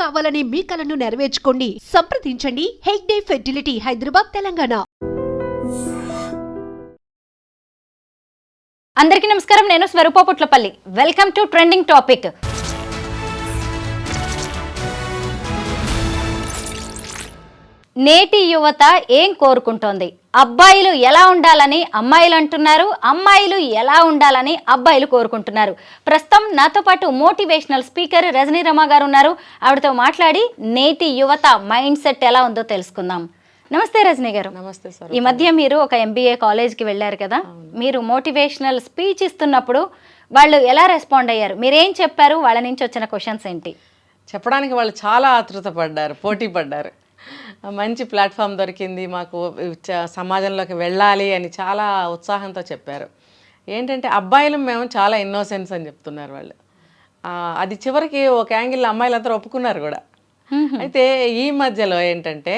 కావాలనే మీ కలను నెరవేర్చుకోండి. సంప్రదించండి. హెగ్డే ఫెర్టిలిటీ హైదరాబాద్ తెలంగాణ. అందరికీ నమస్కారం. నేను Swaroopa Putlapalli. Welcome to trending topic. నేటి యువత ఏం కోరుకుంటోంది? అబ్బాయిలు ఎలా ఉండాలని అమ్మాయిలు అంటున్నారు. అమ్మాయిలు ఎలా ఉండాలని అబ్బాయిలు కోరుకుంటున్నారు. ప్రస్తుతం నాతో పాటు మోటివేషనల్ స్పీకర్ రజనీ రమ గారు ఉన్నారు. ఆవిడతో మాట్లాడి నేటి యువత మైండ్ సెట్ ఎలా ఉందో తెలుసుకుందాం. నమస్తే రజనీ గారు. నమస్తే సార్. ఈ మధ్య మీరు ఒక ఎంబీఏ కాలేజ్కి వెళ్ళారు కదా. మీరు మోటివేషనల్ స్పీచ్ ఇస్తున్నప్పుడు వాళ్ళు ఎలా రెస్పాండ్ అయ్యారు? మీరేం చెప్పారు? వాళ్ళ నుంచి వచ్చిన క్వశ్చన్స్ ఏంటి? చెప్పడానికి వాళ్ళు చాలా ఆతృత పడ్డారు పోటీ పడ్డారు. మంచి ప్లాట్ఫామ్ దొరికింది మాకు సమాజంలోకి వెళ్ళాలి అని చాలా ఉత్సాహంతో చెప్పారు. ఏంటంటే అబ్బాయిలు మేము చాలా ఇన్నోసెన్స్ అని చెప్తున్నారు వాళ్ళు. అది చివరికి ఒక యాంగిల్ అమ్మాయిలందరూ ఒప్పుకున్నారు కూడా. అయితే ఈ మధ్యలో ఏంటంటే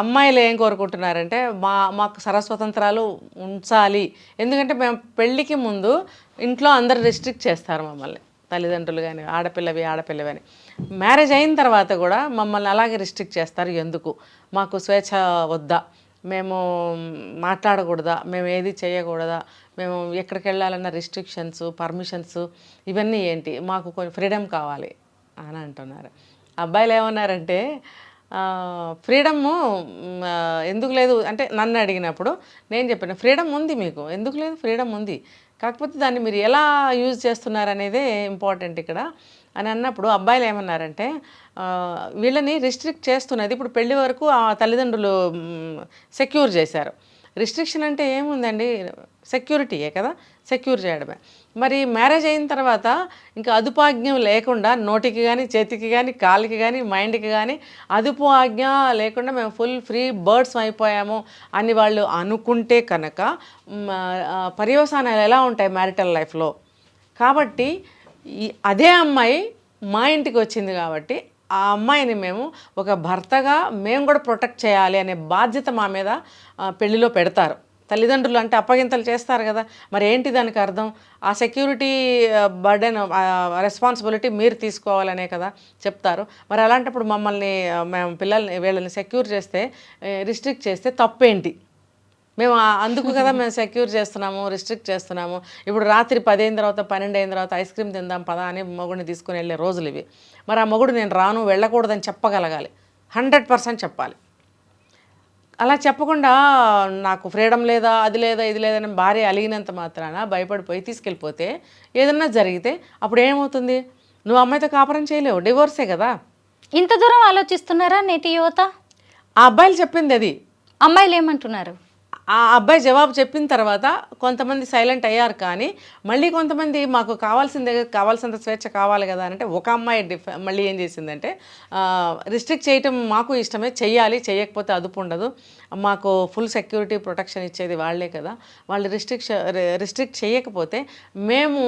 అమ్మాయిలు ఏం కోరుకుంటున్నారంటే మా మాకు సర్వస్వతంత్రాలు ఉంచాలి. ఎందుకంటే మేము పెళ్ళికి ముందు ఇంట్లో అందరు రిస్ట్రిక్ట్ చేస్తారు మమ్మల్ని. తల్లిదండ్రులు కానీ ఆడపిల్లవి ఆడపిల్లవి అని. మ్యారేజ్ అయిన తర్వాత కూడా మమ్మల్ని అలాగే రిస్ట్రిక్ట్ చేస్తారు. ఎందుకు? మాకు స్వేచ్ఛ వద్దా? మేము మాట్లాడకూడదా? మేము ఏది చేయకూడదా? మేము ఎక్కడికి వెళ్ళాలన్న రిస్ట్రిక్షన్స్ పర్మిషన్స్ ఇవన్నీ ఏంటి? మాకు కొంచెం ఫ్రీడమ్ కావాలి అని అంటున్నారు. అబ్బాయిలు ఏమన్నారంటే ఫ్రీడము ఎందుకు లేదు? అంటే నన్ను అడిగినప్పుడు నేను చెప్పాను ఫ్రీడమ్ ఉంది మీకు. ఎందుకు లేదు? ఫ్రీడమ్ ఉంది. కాకపోతే దాన్ని మీరు ఎలా యూజ్ చేస్తున్నారు అనేదే ఇంపార్టెంట్ ఇక్కడ. అని అన్నప్పుడు అబ్బాయిలు ఏమన్నారంటే వీళ్ళని రిస్ట్రిక్ట్ చేస్తున్నది ఇప్పుడు పెళ్ళి వరకు ఆ తల్లిదండ్రులు సెక్యూర్ చేశారు. రిస్ట్రిక్షన్ అంటే ఏముందండి? సెక్యూరిటీయే కదా? సెక్యూర్ చేయడమే. మరి మ్యారేజ్ అయిన తర్వాత ఇంకా అదుపు ఆజ్ఞ లేకుండా నోటికి కానీ చేతికి కానీ కాలికి కానీ మైండ్కి కానీ అదుపు ఆజ్ఞ లేకుండా మేము ఫుల్ ఫ్రీ బర్డ్స్ అయిపోయాము అని వాళ్ళు అనుకుంటే కనుక పర్యవసానాలు ఎలా ఉంటాయి మ్యారిటల్ లైఫ్లో? కాబట్టి అదే అమ్మాయి మా ఇంటికి వచ్చింది కాబట్టి ఆ అమ్మాయిని మేము ఒక భర్తగా మేము కూడా ప్రొటెక్ట్ చేయాలి అనే బాధ్యత మా మీద పెళ్ళిలో పెడతారు. తల్లిదండ్రులు అంటే అప్పగింతలు చేస్తారు కదా. మరి ఏంటి దానికి అర్థం? ఆ సెక్యూరిటీ బర్డెన్ రెస్పాన్సిబిలిటీ మీరు తీసుకోవాలనే కదా చెప్తారు. మరి అలాంటప్పుడు మమ్మల్ని మేము పిల్లల్ని వీళ్ళని సెక్యూర్ చేస్తే రిస్ట్రిక్ట్ చేస్తే తప్పేంటి? మేము అందుకు కదా మేము సెక్యూర్ చేస్తున్నాము రిస్ట్రిక్ట్ చేస్తున్నాము. ఇప్పుడు రాత్రి పది అయిన తర్వాత పన్నెండు అయిన తర్వాత ఐస్ క్రీమ్ తిందాం పదా అని మొగుడిని తీసుకుని వెళ్ళే రోజులు ఇవి. మరి ఆ మొగుడు నేను రాను వెళ్ళకూడదని చెప్పగలగాలి. హండ్రెడ్ పర్సెంట్ చెప్పాలి. అలా చెప్పకుండా నాకు ఫ్రీడమ్ లేదా అది లేదా ఇది లేదని భార్య అలిగినంత మాత్రాన భయపడిపోయి తీసుకెళ్ళిపోతే ఏదన్నా జరిగితే అప్పుడు ఏమవుతుంది? నువ్వు అమ్మాయితో కాపురం చేయలేవు డివోర్సే కదా. ఇంత దూరం ఆలోచిస్తున్నారా నేటి యువత? ఆ అబ్బాయిలు చెప్పింది అది. అమ్మాయిలు ఏమంటున్నారు? ఆ అబ్బాయి జవాబు చెప్పిన తర్వాత కొంతమంది సైలెంట్ అయ్యారు కానీ మళ్ళీ కొంతమంది మాకు కావాల్సిందే కావాల్సినంత స్వేచ్ఛ కావాలి కదా అంటే ఒక అమ్మాయి డిఫ మళ్ళీ ఏం చేసిందంటే రిస్ట్రిక్ట్ చేయటం మాకు ఇష్టమే చెయ్యాలి చేయకపోతే అదుపు ఉండదు. మాకు ఫుల్ సెక్యూరిటీ ప్రొటెక్షన్ ఇచ్చేది వాళ్ళే కదా. వాళ్ళు రిస్ట్రిక్ట్ రిస్ట్రిక్ట్ చేయకపోతే మేము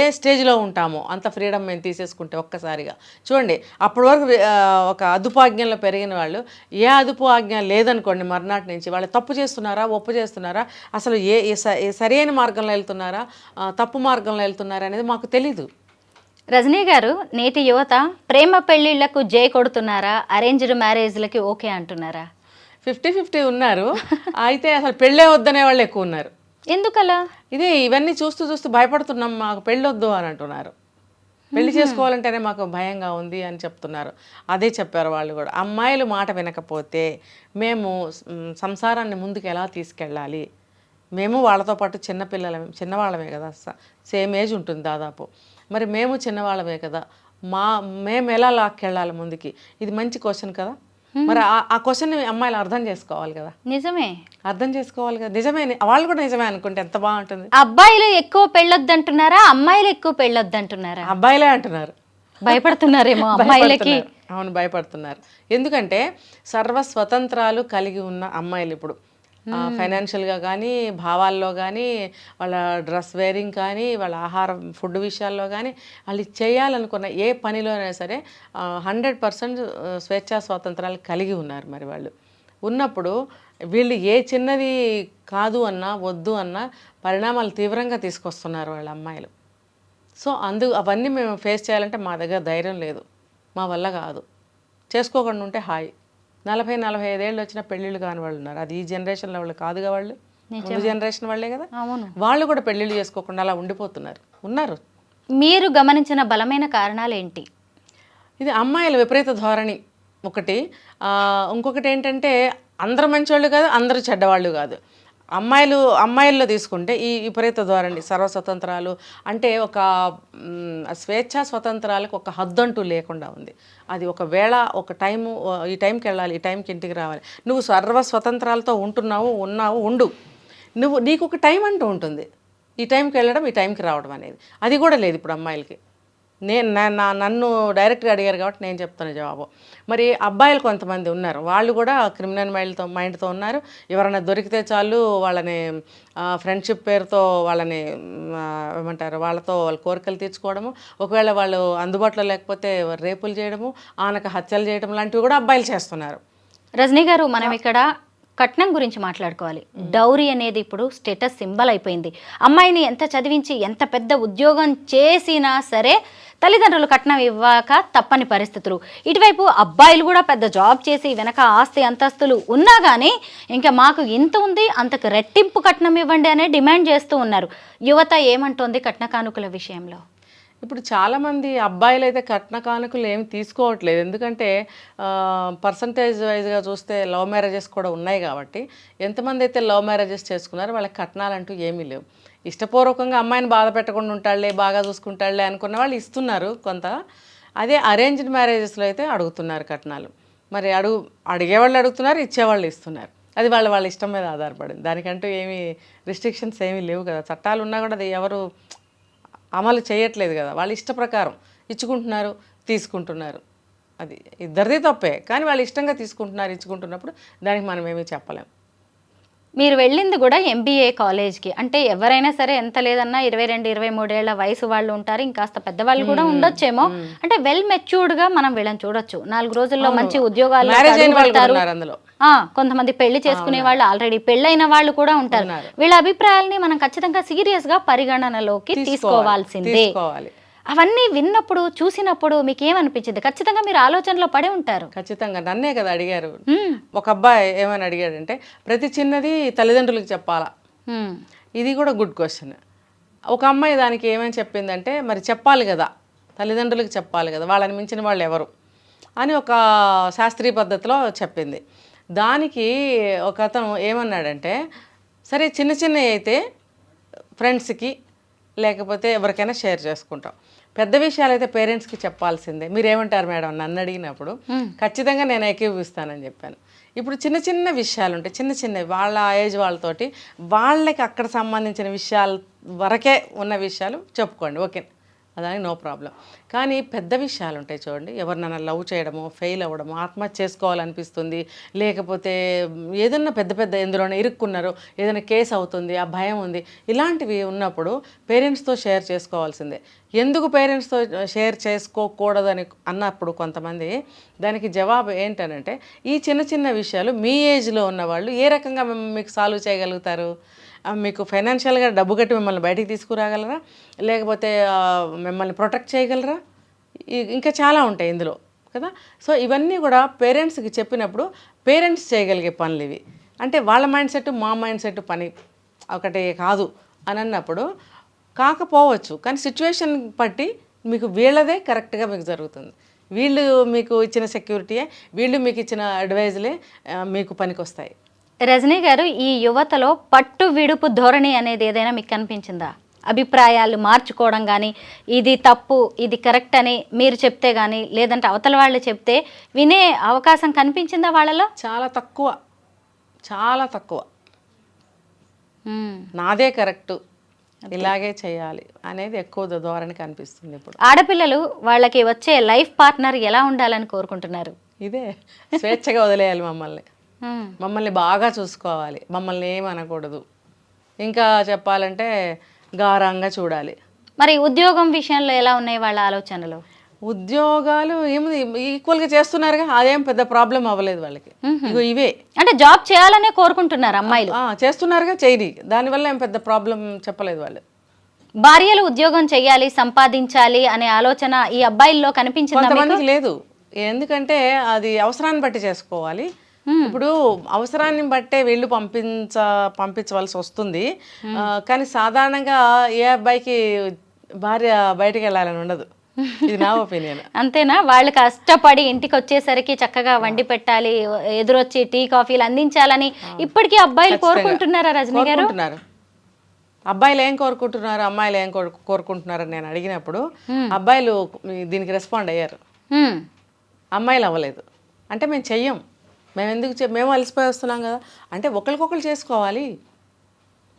ఏ స్టేజ్లో ఉంటామో అంత ఫ్రీడమ్ మేము తీసేసుకుంటే ఒక్కసారిగా. చూడండి అప్పటి వరకు ఒక అదుపు ఆజ్ఞలో పెరిగిన వాళ్ళు ఏ అదుపు ఆజ్ఞ లేదనుకోండి మర్నాటి నుంచి వాళ్ళు తప్పు చేస్తున్నారు ఒప్పు చేస్తున్నారా? అసలు ఏ సరైన మార్గంలో వెళ్తున్నారా? తప్పు మార్గంలో వెళ్తున్నారా అనేది మాకు తెలీదు. రజనీ గారు నేటి యువత ప్రేమ పెళ్ళిళ్ళకు జై కొడుతున్నారా? అరేంజ్డ్ మ్యారేజ్లకి ఓకే అంటున్నారా? ఫిఫ్టీ ఫిఫ్టీ ఉన్నారు. అయితే అసలు పెళ్ళే వద్దనే వాళ్ళు ఎక్కువ ఉన్నారు. ఎందుకలా? ఇదే ఇవన్నీ చూస్తూ చూస్తూ భయపడుతున్నాం మాకు పెళ్ళొద్దు అని అంటున్నారు. పెళ్ళి చేసుకోవాలంటేనే మాకు భయంగా ఉంది అని చెప్తున్నారు. అదే చెప్పారు వాళ్ళు కూడా. అమ్మాయిలు మాట వినకపోతే మేము సంసారాన్ని ముందుకు ఎలా తీసుకెళ్ళాలి? మేము వాళ్ళతో పాటు చిన్నపిల్లలమే చిన్నవాళ్ళమే కదా. సేమ్ ఏజ్ ఉంటుంది దాదాపు. మరి మేము చిన్నవాళ్ళమే కదా. మా మేము ఎలా లాక్కెళ్ళాలి ముందుకి? ఇది మంచి క్వశ్చన్ కదా. మరి ఆ- క్వశ్చన్ని అమ్మాయిలు అర్థం చేసుకోవాలి కదా. నిజమే. అర్థం చేసుకోవాలి కదా. నిజమే వాళ్ళు కూడా నిజమే అనుకుంటే ఎంత బాగుంటుంది. అబ్బాయిలు ఎక్కువ పెళ్ళొద్దంటున్నారా? అమ్మాయిలు ఎక్కువ పెళ్ళొద్దంటున్నారా? అబ్బాయిలే అంటున్నారు. భయపడుతున్నారేమో అమ్మాయిలకి. అవును భయపడుతున్నారు. ఎందుకంటే సర్వ స్వతంత్రాలు కలిగి ఉన్న అమ్మాయిలు ఇప్పుడు. ఫైనాన్షియల్గా కానీ భావాల్లో కానీ వాళ్ళ డ్రెస్ వేరింగ్ కానీ వాళ్ళ ఆహారం ఫుడ్ విషయాల్లో కానీ వాళ్ళు చేయాలనుకున్న ఏ పనిలోనైనా సరే హండ్రెడ్ పర్సెంట్ స్వేచ్ఛా స్వాతంత్రాలు కలిగి ఉన్నారు మరి వాళ్ళు. ఉన్నప్పుడు వీళ్ళు ఏ చిన్నది కాదు అన్నా వద్దు అన్నా పరిణామాలు తీవ్రంగా తీసుకొస్తున్నారు వాళ్ళ అమ్మాయిలు. సో అందు అవన్నీ మేము ఫేస్ చేయాలంటే మా దగ్గర ధైర్యం లేదు. మా వల్ల కాదు. చేసుకోకుండా ఉంటే హాయ్. నలభై నలభై ఐదేళ్ళు వచ్చిన పెళ్ళిళ్ళు కాని వాళ్ళు ఉన్నారు. అది ఈ జనరేషన్లో వాళ్ళు కాదుగా వాళ్ళు? ముందు జనరేషన్ వాళ్ళే కదా? అవును. వాళ్ళు కూడా పెళ్ళిళ్ళు చేసుకోకుండా అలా ఉండిపోతున్నారు. ఉన్నారు. మీరు గమనించిన బలమైన కారణాలు ఏంటి? ఇది అమ్మాయిల విపరీత ధోరణి ఒకటి. ఇంకొకటి ఏంటంటే అందరు మంచివాళ్ళు కాదు అందరూ చెడ్డవాళ్ళు కాదు. అమ్మాయిలు అమ్మాయిల్లో తీసుకుంటే ఈ విపరీత ధోరణి సర్వస్వతంత్రాలు అంటే ఒక స్వేచ్ఛ స్వేచ్ఛా స్వతంత్రాలకు ఒక హద్దంటూ లేకుండా ఉంది. అది ఒకవేళ ఒక టైము ఈ టైంకి వెళ్ళాలి ఈ టైంకి ఇంటికి రావాలి. నువ్వు సర్వ స్వతంత్రాలతో ఉంటున్నావు ఉన్నావు ఉండు. నువ్వు నీకు ఒక టైం అంటూ ఉంటుంది. ఈ టైంకి వెళ్ళడం ఈ టైంకి రావడం అనేది. అది కూడా లేదు ఇప్పుడు అమ్మాయిలకి. నేను నా నన్ను డైరెక్ట్గా అడిగారు కాబట్టి నేను చెప్తాను జవాబు. మరి అబ్బాయిలు కొంతమంది ఉన్నారు. వాళ్ళు కూడా క్రిమినల్ మైండ్తో మైండ్తో ఉన్నారు. ఎవరైనా దొరికితే చాలు వాళ్ళని ఫ్రెండ్షిప్ పేరుతో వాళ్ళని ఏమంటారు వాళ్ళతో వాళ్ళ కోరికలు తీర్చుకోవడము ఒకవేళ వాళ్ళు అందుబాటులో లేకపోతే రేపులు చేయడము ఆనక హత్యలు చేయడం లాంటివి కూడా అబ్బాయిలు చేస్తున్నారు. రజనీ గారు మనం ఇక్కడ కట్నం గురించి మాట్లాడుకోవాలి. డౌరీ అనేది ఇప్పుడు స్టేటస్ సింబల్ అయిపోయింది. అమ్మాయిని ఎంత చదివించి ఎంత పెద్ద ఉద్యోగం చేసినా సరే తల్లిదండ్రులు కట్నం ఇవ్వక తప్పని పరిస్థితులు. ఇటువైపు అబ్బాయిలు కూడా పెద్ద జాబ్ చేసి వెనక ఆస్తి అంతస్తులు ఉన్నా కానీ ఇంకా మాకు ఇంత ఉంది అంతకు రెట్టింపు కట్నం ఇవ్వండి అనే డిమాండ్ చేస్తూ ఉన్నారు. యువత ఏమంటోంది కట్న కానుకల విషయంలో? ఇప్పుడు చాలామంది అబ్బాయిలు అయితే కట్న కానుకలు ఏమి తీసుకోవట్లేదు. ఎందుకంటే పర్సంటేజ్ వైజ్గా చూస్తే లవ్ మ్యారేజెస్ కూడా ఉన్నాయి కాబట్టి ఎంతమంది అయితే లవ్ మ్యారేజెస్ చేసుకున్నారో వాళ్ళకి కట్నాలంటూ ఏమీ లేవు. ఇష్టపూర్వకంగా అమ్మాయిని బాధ పెట్టకుండా ఉంటాడులే బాగా చూసుకుంటాడులే అనుకున్న వాళ్ళు ఇస్తున్నారు కొంత. అదే అరేంజ్డ్ మ్యారేజెస్లో అయితే అడుగుతున్నారు కట్నాలు. మరి అడుగు అడిగేవాళ్ళు అడుగుతున్నారు ఇచ్చేవాళ్ళు ఇస్తున్నారు. అది వాళ్ళ వాళ్ళ ఇష్టం మీద ఆధారపడింది. దానికంటూ ఏమీ రిస్ట్రిక్షన్స్ ఏమీ లేవు కదా. చట్టాలు ఉన్నా కూడా అది ఎవరు అమలు చేయట్లేదు కదా. వాళ్ళ ఇష్ట ప్రకారం ఇచ్చుకుంటున్నారు తీసుకుంటున్నారు. అది ఇద్దరిది తప్పే. కానీ వాళ్ళు ఇష్టంగా తీసుకుంటున్నారు ఇచ్చుకుంటున్నప్పుడు దానికి మనం ఏమీ చెప్పలేం. మీరు వెళ్ళింది కూడా ఎంబీఏ కాలేజ్కి. అంటే ఎవరైనా సరే ఎంత లేదన్నా ఇరవై రెండు ఇరవై మూడేళ్ళ వయసు వాళ్ళు ఉంటారు. ఇంకాస్త పెద్దవాళ్ళు కూడా ఉండొచ్చేమో. అంటే వెల్ మెచ్యూర్డ్గా మనం వీళ్ళని చూడొచ్చు. నాలుగు రోజుల్లో మంచి ఉద్యోగాలు కొంతమంది పెళ్ళి చేసుకునే వాళ్ళు ఆల్రెడీ పెళ్ళైన వాళ్ళు కూడా ఉంటారు. వీళ్ళ అభిప్రాయాల్ని మనం ఖచ్చితంగా సీరియస్గా పరిగణనలోకి తీసుకోవాల్సిందే. తీసుకోవాలి. అవన్నీ విన్నప్పుడు చూసినప్పుడు మీకు ఏమనిపించింది ఖచ్చితంగా మీరు ఆలోచనలో పడి ఉంటారు. ఖచ్చితంగా. నన్నే కదా అడిగారు. ఒక అబ్బాయి ఏమని అడిగాడంటే ప్రతి చిన్నది తల్లిదండ్రులకు చెప్పాలా. ఇది కూడా గుడ్ క్వశ్చన్. ఒక అమ్మాయి దానికి ఏమని చెప్పిందంటే మరి చెప్పాలి కదా. తల్లిదండ్రులకు చెప్పాలి కదా. వాళ్ళని మించిన వాళ్ళు ఎవరు? అని ఒక శాస్త్రీయ పద్ధతిలో చెప్పింది. దానికి ఒక అతను ఏమన్నాడంటే సరే చిన్న చిన్నవి అయితే ఫ్రెండ్స్కి లేకపోతే ఎవరికైనా షేర్ చేసుకుంటాం. పెద్ద విషయాలు అయితే పేరెంట్స్కి చెప్పాల్సిందే. మీరేమంటారు మేడం? నన్ను అడిగినప్పుడు ఖచ్చితంగా నేను ఏకీభవిస్తానని చెప్పాను. ఇప్పుడు చిన్న చిన్న విషయాలు ఉంటాయి చిన్న చిన్నవి వాళ్ళ ఏజ్ వాళ్ళతోటి వాళ్ళకి అక్కడ సంబంధించిన విషయాల వరకే ఉన్న విషయాలు చెప్పుకోండి. ఓకే అదానికి నో ప్రాబ్లం. కానీ పెద్ద విషయాలు ఉంటాయి చూడండి. ఎవరినైనా లవ్ చేయడము ఫెయిల్ అవ్వడము ఆత్మహత్య చేసుకోవాలనిపిస్తుంది. లేకపోతే ఏదన్నా పెద్ద పెద్ద ఎందులోనే ఇరుక్కున్నారు. ఏదైనా కేసు అవుతుంది ఆ భయం ఉంది. ఇలాంటివి ఉన్నప్పుడు పేరెంట్స్తో షేర్ చేసుకోవాల్సిందే. ఎందుకు పేరెంట్స్తో షేర్ చేసుకోకూడదని అన్నప్పుడు కొంతమంది దానికి జవాబు ఏంటనంటే ఈ చిన్న చిన్న విషయాలు మీ ఏజ్లో ఉన్న వాళ్ళు ఏ రకంగా మీకు సాల్వ్ చేయగలుగుతారు? మీకు ఫైనాన్షియల్గా డబ్బు కట్టి మిమ్మల్ని బయటికి తీసుకురాగలరా? లేకపోతే మిమ్మల్ని ప్రొటెక్ట్ చేయగలరా? ఇంకా చాలా ఉంటాయి ఇందులో కదా? సో ఇవన్నీ కూడా పేరెంట్స్కి చెప్పినప్పుడు పేరెంట్స్ చేయగలిగే పనులు ఇవి. అంటే వాళ్ళ మైండ్ సెట్ మా మైండ్ సెట్ పని ఒకటి కాదు అని అన్నప్పుడు కాకపోవచ్చు కానీ సిచ్యువేషన్ బట్టి మీకు వీళ్ళదే కరెక్ట్గా మీకు జరుగుతుంది. వీళ్ళు మీకు ఇచ్చిన సెక్యూరిటీయే వీళ్ళు మీకు ఇచ్చిన అడ్వైజులే మీకు పనికొస్తాయి. రజనీ గారు ఈ యువతలో పట్టు విడుపు ధోరణి అనేది ఏదైనా మీకు కనిపించిందా? అభిప్రాయాలు మార్చుకోవడం కానీ ఇది తప్పు ఇది కరెక్ట్ అని మీరు చెప్తే కానీ లేదంటే అవతల వాళ్ళు చెప్తే వినే అవకాశం కనిపించిందా వాళ్ళలో? చాలా తక్కువ. చాలా తక్కువ. నాదే కరెక్టు. ఇలాగే చేయాలి అనేది ఎక్కువ ధోరణి కనిపిస్తుంది ఇప్పుడు. ఆడపిల్లలు వాళ్ళకి వచ్చే లైఫ్ పార్ట్నర్ ఎలా ఉండాలని కోరుకుంటున్నారు? ఇదే. స్వేచ్ఛగా వదిలేయాలి మమ్మల్ని. మ్మ్. మమ్మల్ని బాగా చూసుకోవాలి. మమ్మల్ని ఏమనకూడదు ఇంకా చెప్పాలంటే గారంగా చూడాలి. మరి ఉద్యోగం విషయంలో ఎలా ఉన్నాయి వాళ్ళ ఆలోచనలు? ఉద్యోగాలు ఏముంది? ఈక్వల్గా చేస్తున్నారుగా అదేం పెద్ద ప్రాబ్లం అవ్వలేదు వాళ్ళకి. ఇగో ఇవే. అంటే జాబ్ చేయాలనే కోరుకుంటున్నారు అమ్మాయిలు. చేస్తున్నారుగా చేయని దానివల్ల ఏం పెద్ద ప్రాబ్లం చెప్పలేదు వాళ్ళు. భార్యలు ఉద్యోగం చేయాలి సంపాదించాలి అనే ఆలోచన ఈ అబ్బాయిల్లో కనిపించిందా లేదు. ఎందుకంటే అది అవసరాన్ని బట్టి చేసుకోవాలి. ఇప్పుడు అవసరాన్ని బట్టే వీళ్ళు పంపించ పంపించవలసి వస్తుంది కానీ సాధారణంగా ఏ అబ్బాయికి భార్య బయటికి వెళ్ళాలని ఉండదు. ఇది నా ఒపీనియన్. అంతేనా? వాళ్ళు కష్టపడి ఇంటికి వచ్చేసరికి చక్కగా వండి పెట్టాలి ఎదురొచ్చి టీ కాఫీలు అందించాలని ఇప్పటికీ అబ్బాయిలు కోరుకుంటున్నారా రజనీ గారు? అబ్బాయిలు ఏం కోరుకుంటున్నారు అమ్మాయిలు ఏం కోరు- కోరుకుంటున్నారు అని నేను అడిగినప్పుడు అబ్బాయిలు దీనికి రెస్పాండ్ అయ్యారు. అమ్మాయిలు అవ్వలేదు. అంటే మేము చెయ్యం. మేము ఎందుకు చె- మేము అలసిపోయి వస్తున్నాం కదా. అంటే ఒకరికొకరు చేసుకోవాలి.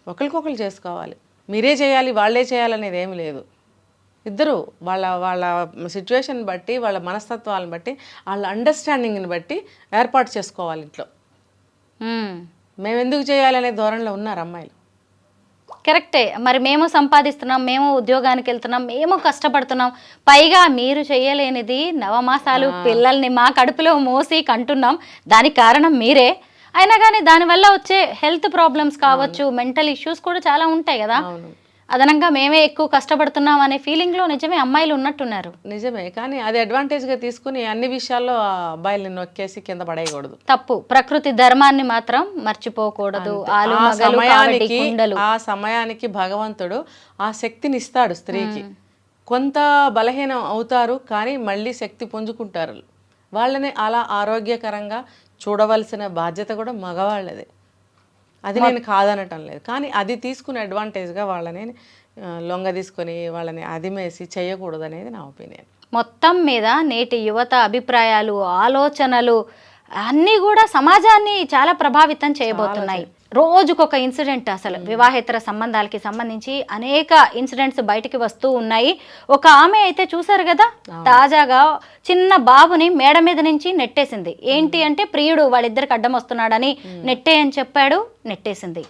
ఒకరికొకరు చేసుకోవాలి. మీరే చేయాలి వాళ్ళే చేయాలనేది ఏమి లేదు. ఇద్దరు వాళ్ళ వాళ్ళ సిచ్యువేషన్ బట్టి వాళ్ళ మనస్తత్వాలను బట్టి వాళ్ళ అండర్స్టాండింగ్ని బట్టి ఏర్పాటు చేసుకోవాలి ఇంట్లో. మేము ఎందుకు చేయాలనే ధోరణిలో ఉన్నారు అమ్మాయిలు. కరెక్టే. మరి మేము సంపాదిస్తున్నాం మేము ఉద్యోగానికి వెళ్తున్నాం మేము కష్టపడుతున్నాం. పైగా మీరు చేయలేనిది నవమాసాలు పిల్లల్ని మా కడుపులో మోసి కంటున్నాం. దానికి కారణం మీరే. అయినా కానీ దానివల్ల వచ్చే హెల్త్ ప్రాబ్లమ్స్ కావచ్చు మెంటల్ ఇష్యూస్ కూడా చాలా ఉంటాయి కదా. అదనంగా మేమే ఎక్కువ కష్టపడుతున్నాం అనే ఫీలింగ్లో నిజమే అమ్మాయిలు ఉన్నట్టున్నారు. నిజమే కానీ అది అడ్వాంటేజ్గా తీసుకుని అన్ని విషయాల్లో ఆ అబ్బాయిల్ని నొక్కేసి కింద పడేయకూడదు. తప్పు. ప్రకృతి ధర్మాన్ని మాత్రం మర్చిపోకూడదు. ఆ సమయానికి ఆ సమయానికి భగవంతుడు ఆ శక్తిని ఇస్తాడు స్త్రీకి. కొంత బలహీనం అవుతారు కానీ మళ్ళీ శక్తి పుంజుకుంటారు. వాళ్ళని అలా ఆరోగ్యకరంగా చూడవలసిన బాధ్యత కూడా మగవాళ్ళదే. అది నేను కాదనటం లేదు. కానీ అది తీసుకునే అడ్వాంటేజ్గా వాళ్ళని లొంగ తీసుకొని వాళ్ళని అదిమేసి చేయకూడదు అనేది నా ఒపీనియన్ మొత్తం మీద నేటి యువత అభిప్రాయాలు ఆలోచనలు అన్నీ కూడా సమాజాన్ని చాలా ప్రభావితం చేయబోతున్నాయి. రోజుకొక ఇన్సిడెంట్ అసలు. వివాహేతర సంబంధాలకి సంబంధించి అనేక ఇన్సిడెంట్స్ బయటికి వస్తూ ఉన్నాయి. ఒక ఆమె అయితే చూసారు కదా తాజాగా చిన్న బాబుని మేడ మీద నుంచి నెట్టేసింది. ఏంటి అంటే ప్రియుడు వాళ్ళిద్దరికి అడ్డం వస్తున్నాడని నెట్టే అని చెప్పాడు నెట్టేసింది.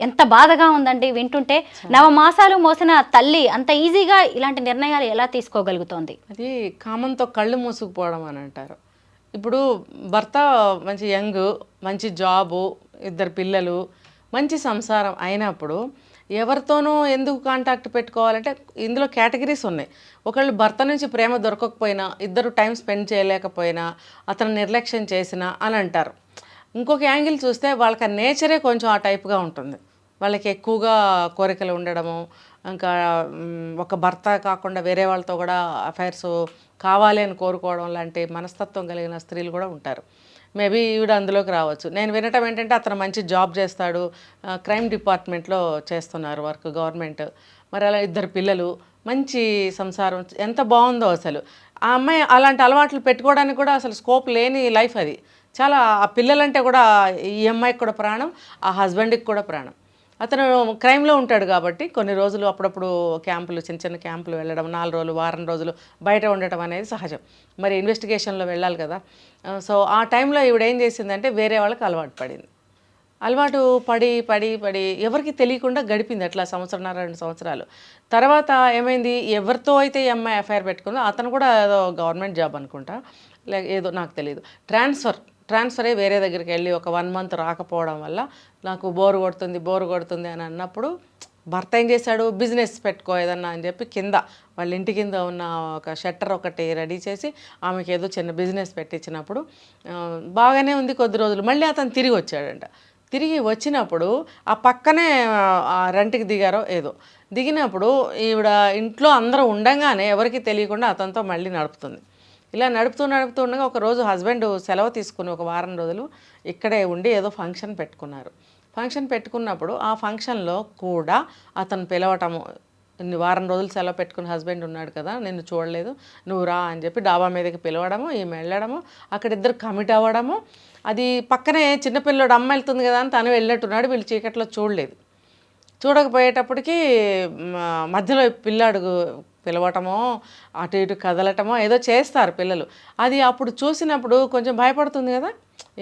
ఎంత బాధగా ఉందండి వింటుంటే నవమాసాలు మోసిన తల్లి అంత ఈజీగా ఇలాంటి నిర్ణయాలు ఎలా తీసుకోగలుగుతోంది? అది కామంతో కళ్ళు మూసుకుపోవడం అని అంటారు. ఇప్పుడు భర్త మంచి యంగ్ మంచి జాబు ఇద్దరు పిల్లలు మంచి సంసారం అయినప్పుడు ఎవరితోనూ ఎందుకు కాంటాక్ట్ పెట్టుకోవాలంటే ఇందులో కేటగిరీస్ ఉన్నాయి. ఒకళ్ళు భర్త నుంచి ప్రేమ దొరకకపోయినా ఇద్దరు టైం స్పెండ్ చేయలేకపోయినా అతను నిర్లక్ష్యం చేసినా అని అంటారు. ఇంకొక యాంగిల్ చూస్తే వాళ్ళకి ఆ నేచరే కొంచెం ఆ టైప్గా ఉంటుంది. వాళ్ళకి ఎక్కువగా కోరికలు ఉండడము ఇంకా ఒక భర్త కాకుండా వేరే వాళ్ళతో కూడా అఫైర్స్ కావాలి అని కోరుకోవడం లాంటి మనస్తత్వం కలిగిన స్త్రీలు కూడా ఉంటారు. మేబీ ఈవిడ అందులోకి రావచ్చు. నేను వినటం ఏంటంటే అతను మంచి జాబ్ చేస్తాడు. క్రైమ్ డిపార్ట్మెంట్లో చేస్తున్నారు వర్క్ గవర్నమెంట్. మరి అలా ఇద్దరు పిల్లలు మంచి సంసారం ఎంత బాగుందో అసలు. ఆ అమ్మాయి అలాంటి అలవాట్లు పెట్టుకోవడానికి కూడా అసలు స్కోప్ లేని లైఫ్ అది. చాలా ఆ పిల్లలంటే కూడా ఈ అమ్మాయికి కూడా ప్రాణం ఆ హస్బెండ్కి కూడా ప్రాణం. అతను క్రైమ్లో ఉంటాడు కాబట్టి కొన్ని రోజులు అప్పుడప్పుడు క్యాంపులు చిన్న చిన్న క్యాంపులు వెళ్ళడం నాలుగు రోజులు వారం రోజులు బయట ఉండటం అనేది సహజం. మరి ఇన్వెస్టిగేషన్లో వెళ్ళాలి కదా. సో ఆ టైంలో ఈవిడ ఏం చేసిందంటే వేరే వాళ్ళకి అలవాటు పడింది. అలవాటు పడి పడి పడి ఎవరికి తెలియకుండా గడిపింది అట్లా సంవత్సరం రెండు సంవత్సరాలు. తర్వాత ఏమైంది? ఎవరితో అయితే ఈ అమ్మాయి ఎఫ్ఐఆర్ పెట్టుకుందో అతను కూడా ఏదో గవర్నమెంట్ జాబ్ అనుకుంటా. లేక ఏదో నాకు తెలియదు ట్రాన్స్ఫర్ ట్రాన్స్ఫరే వేరే దగ్గరికి వెళ్ళి ఒక వన్ మంత్ రాకపోవడం వల్ల నాకు బోరు కొడుతుంది బోరు కొడుతుంది అని అన్నప్పుడు భర్త ఏం చేశాడు? బిజినెస్ పెట్టుకో ఏదన్నా అని చెప్పి కింద వాళ్ళ ఇంటి కింద ఉన్న ఒక షట్టర్ ఒకటి రెడీ చేసి ఆమెకి ఏదో చిన్న బిజినెస్ పెట్టించినప్పుడు బాగానే ఉంది కొద్ది రోజులు. మళ్ళీ అతను తిరిగి వచ్చాడంట. తిరిగి వచ్చినప్పుడు ఆ పక్కనే ఆ రెంట్కి దిగారో ఏదో. దిగినప్పుడు ఈవిడ ఇంట్లో అందరూ ఉండగానే ఎవరికి తెలియకుండా అతనితో మళ్ళీ నడుపుతుంది. ఇలా నడుపుతూ నడుపుతూ ఉండగా ఒక రోజు హస్బెండ్ సెలవు తీసుకుని ఒక వారం రోజులు ఇక్కడే ఉండి ఏదో ఫంక్షన్ పెట్టుకున్నారు. ఫంక్షన్ పెట్టుకున్నప్పుడు ఆ ఫంక్షన్లో కూడా అతను పిలవటము వారం రోజులు సెలవు పెట్టుకుని హస్బెండ్ ఉన్నాడు కదా నిన్ను చూడలేదు నువ్వు రా అని చెప్పి డాబా మీదకి పిలవడము ఈమె వెళ్ళడము అక్కడ ఇద్దరు కమిట్ అవ్వడము. అది పక్కనే చిన్నపిల్లడు అమ్మ వెళ్తుంది కదా అని తను వెళ్ళినట్టున్నాడు వీళ్ళు చీకట్లో చూడలేదు. చూడకపోయేటప్పటికి మధ్యలో పిల్లాడు పిలవటమో అటు ఇటు కదలటమో ఏదో చేస్తారు పిల్లలు. అది అప్పుడు చూసినప్పుడు కొంచెం భయపడుతుంది కదా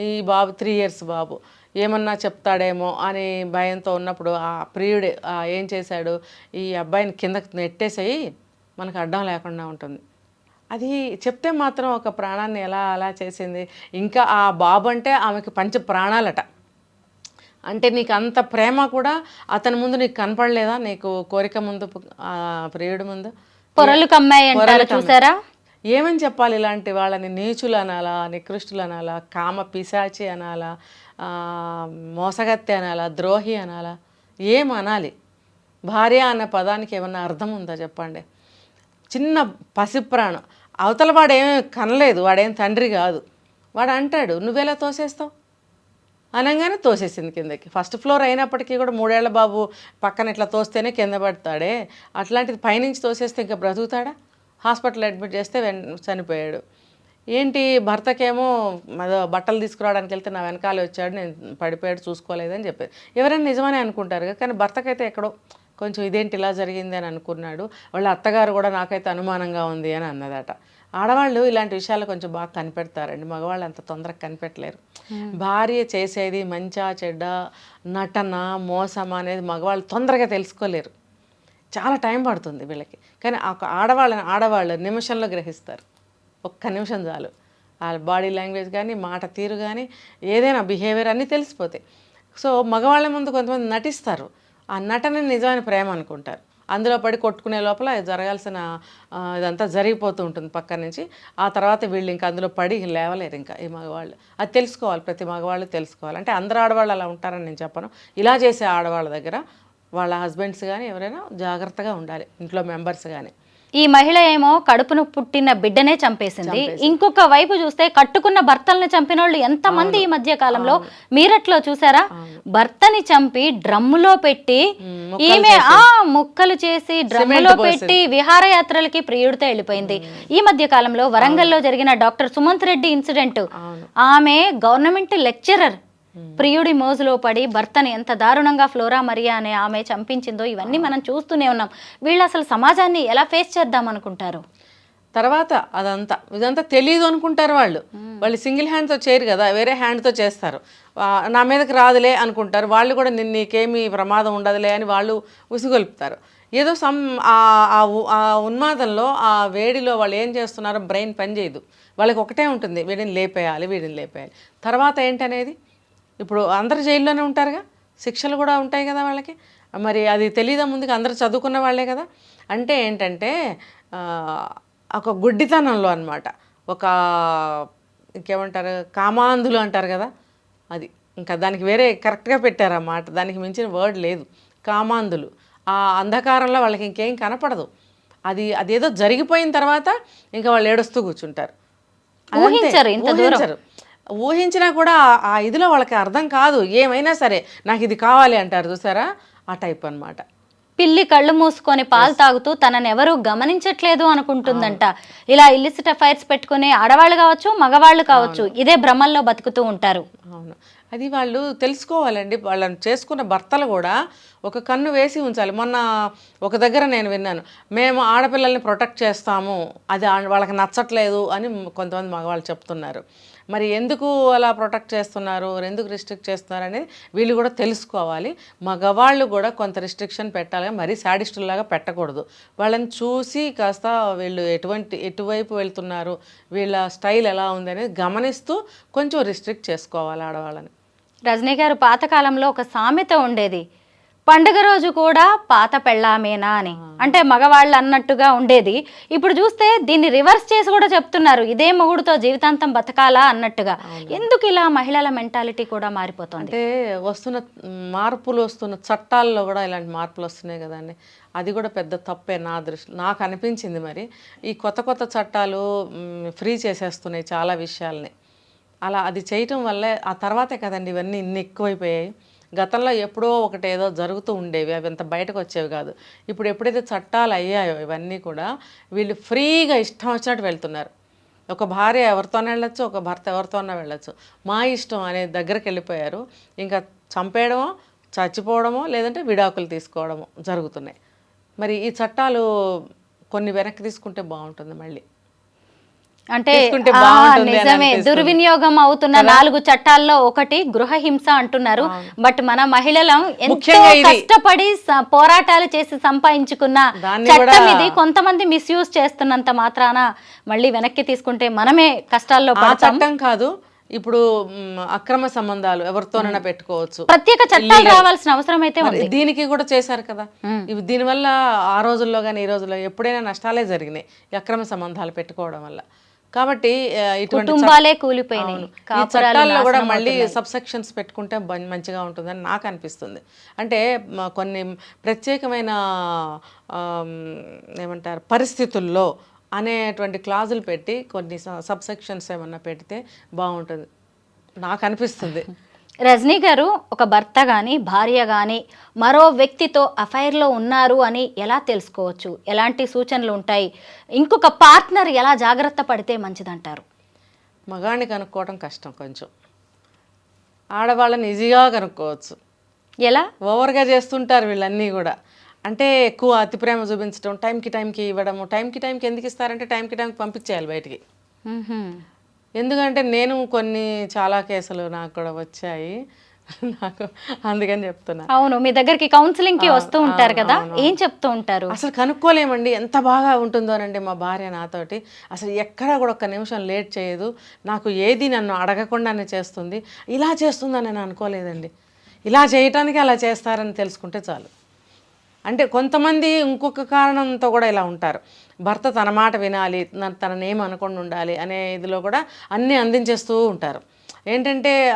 ఈ బాబు త్రీ ఇయర్స్ బాబు. ఏమన్నా చెప్తాడేమో అని భయంతో ఉన్నప్పుడు ఆ ప్రియుడే ఏం చేశాడు? ఈ అబ్బాయిని కిందకి నెట్టేసేయి మనకు అడ్డం లేకుండా ఉంటుంది. అది చెప్తే మాత్రం ఒక ప్రాణాన్ని ఎలా అలా చేసింది? ఇంకా ఆ బాబు అంటే ఆమెకి పంచ ప్రాణాలట. అంటే నీకు అంత ప్రేమ కూడా అతని ముందు నీకు కనపడలేదా? నీకు కోరిక ముందు ఆ ప్రియుడి ముందు? పొరలు కమ్మాయి. చూసారా? ఏమని చెప్పాలి ఇలాంటి వాళ్ళని? నీచులు అనాలా నికృష్టులు అనాలా కామ పిశాచి అనాలా? మోసగత్తి అనాలా ద్రోహి అనాలా ఏం అనాలి? భార్య అన్న పదానికి ఏమన్నా అర్థం ఉందా చెప్పండి? చిన్న పసిప్రాణం. అవతల వాడేం కనలేదు వాడేం తండ్రి కాదు. వాడు అంటాడు నువ్వెలా తోసేస్తావు? అనగానే తోసేసింది కిందకి. ఫస్ట్ ఫ్లోర్ అయినప్పటికీ కూడా మూడేళ్ళ బాబు పక్కన ఇట్లా తోస్తేనే కింద పడతాడే. అట్లాంటిది పైనుంచి తోసేస్తే ఇంకా బ్రతుకుతాడా? హాస్పిటల్ అడ్మిట్ చేస్తే వెన్ చనిపోయాడు. ఏంటి భర్తకేమో ఏదో బట్టలు తీసుకురావడానికి వెళ్తే నా వెనకాల వచ్చాడు నేను పడిపోయాడు చూసుకోలేదని చెప్పారు ఎవరైనా నిజమనే అనుకుంటారు కానీ భర్తకైతే ఎక్కడో కొంచెం ఇదేంటి ఇలా జరిగింది అని అనుకున్నాడు. వాళ్ళ అత్తగారు కూడా నాకైతే అనుమానంగా ఉంది అని అన్నదట. ఆడవాళ్ళు ఇలాంటి విషయాలు కొంచెం బాగా కనిపెడతారండి. మగవాళ్ళు అంత తొందరగా కనిపెట్టలేరు. భార్య చేసేది మంచా చెడ్డ నటన మోసం అనేది మగవాళ్ళు తొందరగా తెలుసుకోలేరు. చాలా టైం పడుతుంది వీళ్ళకి. కానీ ఆడవాళ్ళని ఆడవాళ్ళు నిమిషంలో గ్రహిస్తారు. ఒక్క నిమిషం చాలు. వాళ్ళ బాడీ లాంగ్వేజ్ కానీ మాట తీరు కానీ ఏదైనా బిహేవియర్ అన్నీ తెలిసిపోతాయి. సో మగవాళ్ళ ముందు కొంతమంది నటిస్తారు. ఆ నటన నిజమైన ప్రేమ అనుకుంటారు. అందులో పడి కొట్టుకునే లోపల జరగాల్సిన ఇదంతా జరిగిపోతూ ఉంటుంది పక్క నుంచి. ఆ తర్వాత వీళ్ళు ఇంకా అందులో పడి లేవలేరు ఇంకా ఈ మగవాళ్ళు. అది తెలుసుకోవాలి ప్రతి మగవాళ్ళు తెలుసుకోవాలి. అంటే అందరు ఆడవాళ్ళు అలా ఉంటారని నేను చెప్పను. ఇలా చేసే ఆడవాళ్ళ దగ్గర వాళ్ళ హస్బెండ్స్ కానీ ఎవరైనా జాగ్రత్తగా ఉండాలి ఇంట్లో మెంబర్స్ కానీ ఈ మహిళ ఏమో కడుపును పుట్టిన బిడ్డనే చంపేసింది. ఇంకొక వైపు చూస్తే కట్టుకున్న భర్తల్ని చంపిన వాళ్ళు ఎంతమంది ఈ మధ్య కాలంలో? మీరట్లో చూసారా? భర్తని చంపి డ్రమ్ములో పెట్టి ఈమె ఆ ముక్కలు చేసి డ్రమ్ములో పెట్టి విహారయాత్రలకి ప్రియుడితో వెళ్ళిపోయింది. ఈ మధ్య కాలంలో వరంగల్లో జరిగిన డాక్టర్ సుమంత్ రెడ్డి ఇన్సిడెంట్. ఆమె గవర్నమెంట్ లెక్చరర్. ప్రియుడి మోజులో పడి భర్తని ఎంత దారుణంగా ఫ్లోరా మరియా అనే ఆమె చంపించిందో ఇవన్నీ మనం చూస్తూనే ఉన్నాం. వీళ్ళు అసలు సమాజాన్ని ఎలా ఫేస్ చేద్దాం అనుకుంటారు? తర్వాత అదంతా ఇదంతా తెలియదు అనుకుంటారు వాళ్ళు. వాళ్ళు సింగిల్ హ్యాండ్తో చేయరు కదా వేరే హ్యాండ్తో చేస్తారు. నా మీదకి రాదులే అనుకుంటారు. వాళ్ళు కూడా నిన్ను నీకేమీ ప్రమాదం ఉండదులే అని వాళ్ళు ఉసిగొల్పుతారు. ఏదో సమ్ ఆ ఉన్మాదంలో ఆ వేడిలో వాళ్ళు ఏం చేస్తున్నారో బ్రెయిన్ పనిచేయదు వాళ్ళకి ఒకటే ఉంటుంది వీడిని లేపేయాలి వీడిని లేపేయాలి. తర్వాత ఏంటనేది? ఇప్పుడు అందరు జైల్లోనే ఉంటారుగా? శిక్షలు కూడా ఉంటాయి కదా వాళ్ళకి? మరి అది తెలియదా ముందుకు అందరూ చదువుకున్న వాళ్ళే కదా? అంటే ఏంటంటే ఒక గుడ్డితనంలో అన్నమాట. ఒక ఇంకేమంటారు? కామాంధులు అంటారు కదా? అది. ఇంకా దానికి వేరే కరెక్ట్గా పెట్టారు ఆ మాట. దానికి మించిన వర్డ్ లేదు. కామాంధులు. ఆ అంధకారంలో వాళ్ళకి ఇంకేం కనపడదు. అది అదేదో జరిగిపోయిన తర్వాత ఇంకా వాళ్ళు ఏడుస్తూ కూర్చుంటారు. ఊహించరు. ఊహించినా కూడా ఆ- ఇదిలో వాళ్ళకి అర్థం కాదు. ఏమైనా సరే నాకు ఇది కావాలి అంటారు చూసారా? ఆ టైప్ అన్నమాట. పిల్లి కళ్ళు మూసుకొని పాలు తాగుతూ తనని ఎవరు గమనించట్లేదు అనుకుంటుందంట. ఇలా ఇల్లిసిట్ అఫైర్స్ పెట్టుకునే ఆడవాళ్ళు కావచ్చు మగవాళ్ళు కావచ్చు ఇదే భ్రమల్లో బతుకుతూ ఉంటారు. అవును. అది వాళ్ళు తెలుసుకోవాలండి. వాళ్ళని చేసుకున్న భర్తలు కూడా ఒక కన్ను వేసి ఉంచాలి. మొన్న ఒక దగ్గర నేను విన్నాను. మేము ఆడపిల్లల్ని ప్రొటెక్ట్ చేస్తాము. అది వాళ్ళకి నచ్చట్లేదు అని కొంతమంది మగవాళ్ళు చెప్తున్నారు. మరి ఎందుకు అలా ప్రొటెక్ట్ చేస్తున్నారు? ఎందుకు రిస్ట్రిక్ట్ చేస్తున్నారు అనేది వీళ్ళు కూడా తెలుసుకోవాలి. మగవాళ్ళు కూడా కొంత రిస్ట్రిక్షన్ పెట్టాలి మరీ సాడిస్టుల్లాగా పెట్టకూడదు. వాళ్ళని చూసి కాస్త వీళ్ళు ఎటువంటి ఎటువైపు వెళ్తున్నారు? వీళ్ళ స్టైల్ ఎలా ఉంది అనేది గమనిస్తూ కొంచెం రిస్ట్రిక్ట్ చేసుకోవాలి ఆడవాళ్ళని. రజనీ గారు పాతకాలంలో ఒక సామెత ఉండేది. పండుగ రోజు కూడా పాత పెళ్ళామేనా అని. అంటే మగవాళ్ళు అన్నట్టుగా ఉండేది. ఇప్పుడు చూస్తే దీన్ని రివర్స్ చేసి కూడా చెప్తున్నారు. ఇదే మొగుడుతో జీవితాంతం బతకాలా అన్నట్టుగా. ఎందుకు ఇలా మహిళల మెంటాలిటీ కూడా మారిపోతుంది? అంటే వస్తున్న మార్పులు వస్తున్న చట్టాల్లో కూడా ఇలాంటి మార్పులు వస్తున్నాయి కదండి. అది కూడా పెద్ద తప్పే నా దృష్టి నాకు అనిపించింది మరి. ఈ కొత్త కొత్త చట్టాలు ఫ్రీ చేసేస్తున్నాయి చాలా విషయాల్ని. అలా అది చేయటం వల్లే ఆ తర్వాతే కదండి ఇవన్నీ ఇన్ని ఎక్కువైపోయాయి. గతంలో ఎప్పుడో ఒకటి ఏదో జరుగుతూ ఉండేవి అవి అంత బయటకు వచ్చేవి కాదు. ఇప్పుడు ఎప్పుడైతే చట్టాలు అయ్యాయో ఇవన్నీ కూడా వీళ్ళు ఫ్రీగా ఇష్టం వచ్చినట్టు వెళ్తున్నారు. ఒక భార్య ఎవరితోనే వెళ్ళొచ్చు ఒక భర్త ఎవరితోనే వెళ్ళొచ్చు. మా ఇష్టం అనే దగ్గరికి వెళ్ళిపోయారు. ఇంకా చంపేయడమో చచ్చిపోవడమో లేదంటే విడాకులు తీసుకోవడమో జరుగుతున్నాయి. మరి ఈ చట్టాలు కొన్ని వెనక్కి తీసుకుంటే బాగుంటుంది మళ్ళీ. అంటే నిజమే. దుర్వినియోగం అవుతున్న నాలుగు చట్టాల్లో ఒకటి గృహ హింస అంటున్నారు బట్ మన మహిళలం ఎంతో. కష్టపడి పోరాటాలు చేసి సంపాదించుకున్న చట్టం ఇది. కొంతమంది మిస్యూజ్ చేస్తున్నంత మాత్రాన మళ్ళీ వెనక్కి తీసుకుంటే మనమే కష్టాల్లో పడతాం. చట్టం కాదు ఇప్పుడు అక్రమ సంబంధాలు ఎవరితోనైనా పెట్టుకోవచ్చు. ప్రత్యేక చట్టాలు రావాల్సిన అవసరం అయితే ఉంది. దీనికి కూడా చేశారు కదా. ఇవి దీనివల్ల ఆ రోజుల్లో కానీ ఈ రోజుల్లో ఎప్పుడైనా నష్టాలే జరిగినాయి అక్రమ సంబంధాలు పెట్టుకోవడం వల్ల. కాబట్టి కుటుంబాలే కూలిపోయినాయి. చట్టాల్లో కూడా మళ్ళీ అవుతున్నాయి. సబ్ సెక్షన్స్ పెట్టుకుంటే మంచిగా ఉంటుందని నాకు అనిపిస్తుంది. అంటే కొన్ని ప్రత్యేకమైన ఏమంటారు పరిస్థితుల్లో అనేటువంటి క్లాజులు పెట్టి కొన్ని సబ్ సెక్షన్స్ ఏమన్నా పెడితే బాగుంటుంది. నాకు అనిపిస్తుంది. రజనీ గారు ఒక భర్త కానీ భార్య కానీ మరో వ్యక్తితో అఫైర్లో ఉన్నారు అని ఎలా తెలుసుకోవచ్చు? ఎలాంటి సూచనలు ఉంటాయి? ఇంకొక పార్ట్నర్ ఎలా జాగ్రత్త పడితే మంచిదంటారు? మగాడిని కనుక్కోవడం కష్టం కొంచెం. ఆడవాళ్ళని ఈజీగా కనుక్కోవచ్చు. ఎలా? ఓవర్గా చేస్తుంటారు వీళ్ళన్నీ కూడా. అంటే ఎక్కువ అతి ప్రేమ చూపించడం టైంకి టైంకి ఇవ్వడము టైంకి టైంకి ఎందుకు ఇస్తారంటే టైంకి టైంకి పంపించేయాలి బయటికి. ఎందుకంటే నేను కొన్ని చాలా కేసులు నాకు కూడా వచ్చాయి. నాకు అందుకని చెప్తున్నా. అవును మీ దగ్గరికి కౌన్సిలింగ్కి వస్తూ ఉంటారు కదా? ఏం చెప్తూ ఉంటారు? అసలు కనుక్కోలేమండి ఎంత బాగా ఉంటుందోనండి మా భార్య నాతోటి. అసలు ఎక్కడా కూడా ఒక్క నిమిషం లేట్ చేయదు. నాకు ఏది నన్ను అడగకుండానే చేస్తుంది. ఇలా చేస్తుందని నేను అనుకోలేదండి. ఇలా చేయటానికి అలా చేస్తారని తెలుసుకుంటే చాలు. అంటే కొంతమంది ఇంకొక కారణంతో కూడా ఇలా ఉంటారు. భర్త తన మాట వినాలి తన తననేం అనకుండా ఉండాలి అనే ఇదిలో కూడా అన్నీ అందించేస్తూ ఉంటారు. ఏంటంటే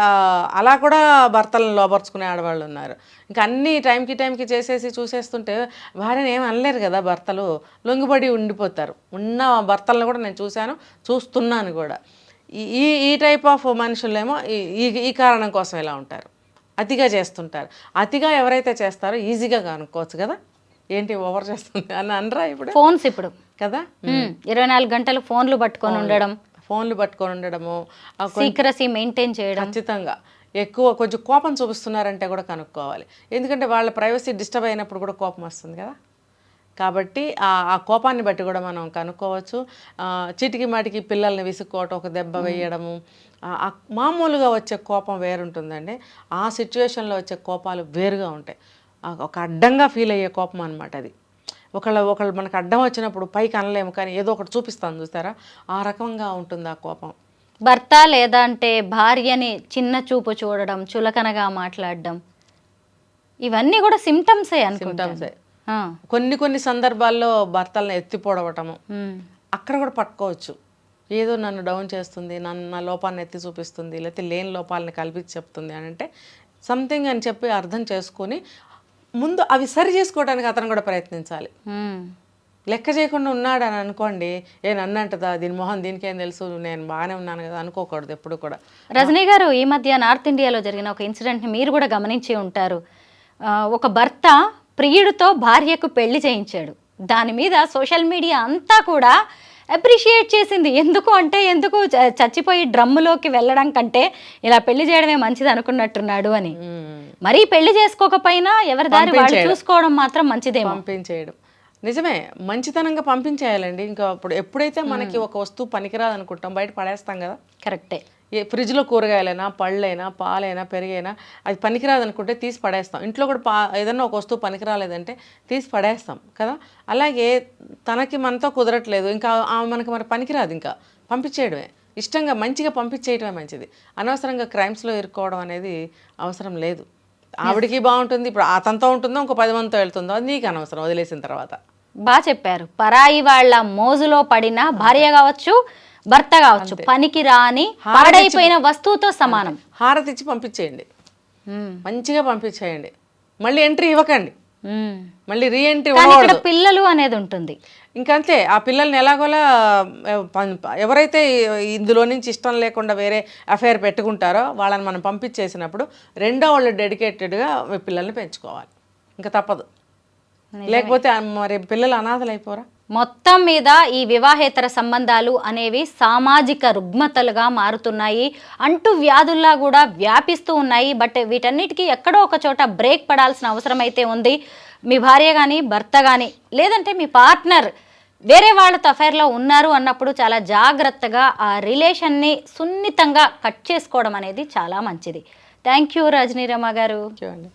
అలా కూడా భర్తలను లోపరుచుకునే ఆడవాళ్ళు ఉన్నారు. ఇంకా అన్నీ టైంకి టైంకి చేసేసి చూసేస్తుంటే భార్యను ఏం అనలేరు కదా భర్తలు లొంగిపడి ఉండిపోతారు. ఉన్న భర్తలను కూడా నేను చూశాను చూస్తున్నాను కూడా. ఈ ఈ- ఈ టైప్ ఆఫ్ మనుషులేమో ఈ ఈ కారణం కోసం ఇలా ఉంటారు. అతిగా చేస్తుంటారు. అతిగా ఎవరైతే చేస్తారో ఈజీగా కనుక్కోవచ్చు కదా? ఏంటి ఓవర్ చేస్తుంది? అని అనరా ఇప్పుడు? ఫోన్స్ ఇప్పుడు. కదా. ఇరవై నాలుగు గంటలు ఫోన్లు పట్టుకొని ఉండడం. ఫోన్లు పట్టుకొని ఉండడము సీక్రసీ మెయింటైన్ చేయడం. ఖచ్చితంగా. ఎక్కువ కొంచెం కోపం చూపిస్తున్నారంటే కూడా కనుక్కోవాలి. ఎందుకంటే వాళ్ళ ప్రైవసీ డిస్టర్బ్ అయినప్పుడు కూడా కోపం వస్తుంది కదా? కాబట్టి ఆ కోపాన్ని బట్టి కూడా మనం కనుక్కోవచ్చు. చీటికి మాటికి పిల్లల్ని విసుక్కోవటం ఒక దెబ్బ వేయడము మామూలుగా వచ్చే కోపం వేరుంటుందండి. ఆ సిచ్యువేషన్లో వచ్చే కోపాలు వేరుగా ఉంటాయి. ఒక అడ్డంగా ఫీల్ అయ్యే కోపం అనమాట అది. ఒకళ్ళ ఒకళ్ళు మనకు అడ్డం వచ్చినప్పుడు పైకి అనలేము కానీ ఏదో ఒకటి చూపిస్తాను చూసారా ఆ రకంగా ఉంటుంది ఆ కోపం. భర్త లేదా అంటే భార్యని చిన్న చూపు చూడడం చులకనగా మాట్లాడడం ఇవన్నీ కూడా సిమ్టమ్సే సిమ్టమ్సే కొన్ని కొన్ని సందర్భాల్లో భర్తలను ఎత్తి పొడవటము అక్కడ కూడా పట్టుకోవచ్చు. ఏదో నన్ను డౌన్ చేస్తుంది నన్ను నా లోపాన్ని ఎత్తి చూపిస్తుంది లేకపోతే లేని లోపాలని కల్పించి చెప్తుంది అని అంటే సంథింగ్ అని చెప్పి అర్థం చేసుకొని ముందు అవి సరి చేసుకోవడానికి అతను కూడా ప్రయత్నించాలి. లెక్క చేయకుండా ఉన్నాడు అని అనుకోండి ఏ నన్ను అంటదా దీని మొహం దీనికేం తెలుసు నేను బాగానే ఉన్నాను కదా అనుకోకూడదు ఎప్పుడు కూడా. రజనీ గారు ఈ మధ్య నార్త్ ఇండియాలో జరిగిన ఒక ఇన్సిడెంట్ని మీరు కూడా గమనించి ఉంటారు. ఒక భర్త ప్రియుడితో భార్యకు పెళ్ళి చేయించాడు. దాని మీద సోషల్ మీడియా అంతా కూడా అప్రిషియేట్ చేసింది. ఎందుకు అంటే ఎందుకు చచ్చిపోయి డ్రమ్ములోకి వెళ్ళడం కంటే ఇలా పెళ్ళి చేయడమే మంచిది అనుకున్నట్టున్నాడు అని. మరీ పెళ్ళి చేసుకోకపోయినా ఎవరి దారి వాళ్ళు. చూసుకోవడం మాత్రం మంచిదేమో. పంపించేయడం. నిజమే మంచితనంగా పంపించేయాలండి. ఇంకా అప్పుడు ఎప్పుడైతే మనకి ఒక వస్తువు పనికిరాదు అనుకుంటాం బయట పడేస్తాం కదా. కరెక్టే. ఏ ఫ్రిడ్జ్లో కూరగాయలైనా పళ్ళైనా పాలైనా పెరిగైనా అది పనికిరాదు అనుకుంటే తీసి పడేస్తాం. ఇంట్లో కూడా పా ఏదన్నా ఒక వస్తువు పనికిరాలేదంటే తీసి పడేస్తాం కదా? అలాగే తనకి మనతో కుదరట్లేదు. ఇంకా మనకి మరి పనికిరాదు ఇంకా. పంపించేయడమే. ఇష్టంగా మంచిగా పంపించేయడమే మంచిది. అనవసరంగా క్రైమ్స్లో ఇరుక్కోవడం అనేది అవసరం లేదు. ఆవిడికి బాగుంటుంది ఇప్పుడు అతనితో ఉంటుందో ఇంకో పది మందితో వెళ్తుందో అది నీకు అనవసరం వదిలేసిన తర్వాత. బాగా చెప్పారు. పరాయి వాళ్ళ మోజులో పడిన భార్య కావచ్చు భర్త కావచ్చు పనికి రాని పాడైపోయిన వస్తువుతో సమానం. హారతి ఇచ్చి పంపించేయండి. మంచిగా పంపించేయండి. మళ్ళీ ఎంట్రీ ఇవ్వకండి. మళ్ళీ రీ ఎంట్రీ ఇక్కడ పిల్లలు అనేది ఉంటుంది. ఇంకంతే ఆ పిల్లల్ని ఎలాగోలా ఎవరైతే ఇందులో నుంచి ఇష్టం లేకుండా వేరే అఫైర్ పెట్టుకుంటారో వాళ్ళని మనం పంపించేసినప్పుడు రెండో వాళ్ళు డెడికేటెడ్గా పిల్లల్ని పెంచుకోవాలి. ఇంకా తప్పదు. లేకపోతే మరి పిల్లలు అనాథలు అయిపోరా మొత్తం మీద ఈ వివాహేతర సంబంధాలు అనేవి సామాజిక రుగ్మతలుగా మారుతున్నాయి. అంటూ వ్యాధుల్లా కూడా వ్యాపిస్తూ ఉన్నాయి. బట్ వీటన్నిటికీ ఎక్కడో ఒక చోట బ్రేక్ పడాల్సిన అవసరం అయితే ఉంది. మీ భార్య కానీ భర్త కానీ లేదంటే మీ పార్ట్నర్ వేరే వాళ్ళతో అఫైర్లో ఉన్నారు అన్నప్పుడు చాలా జాగ్రత్తగా ఆ రిలేషన్ని సున్నితంగా కట్ చేసుకోవడం అనేది చాలా మంచిది. థ్యాంక్ యూ రజనీ గారు. చూడండి.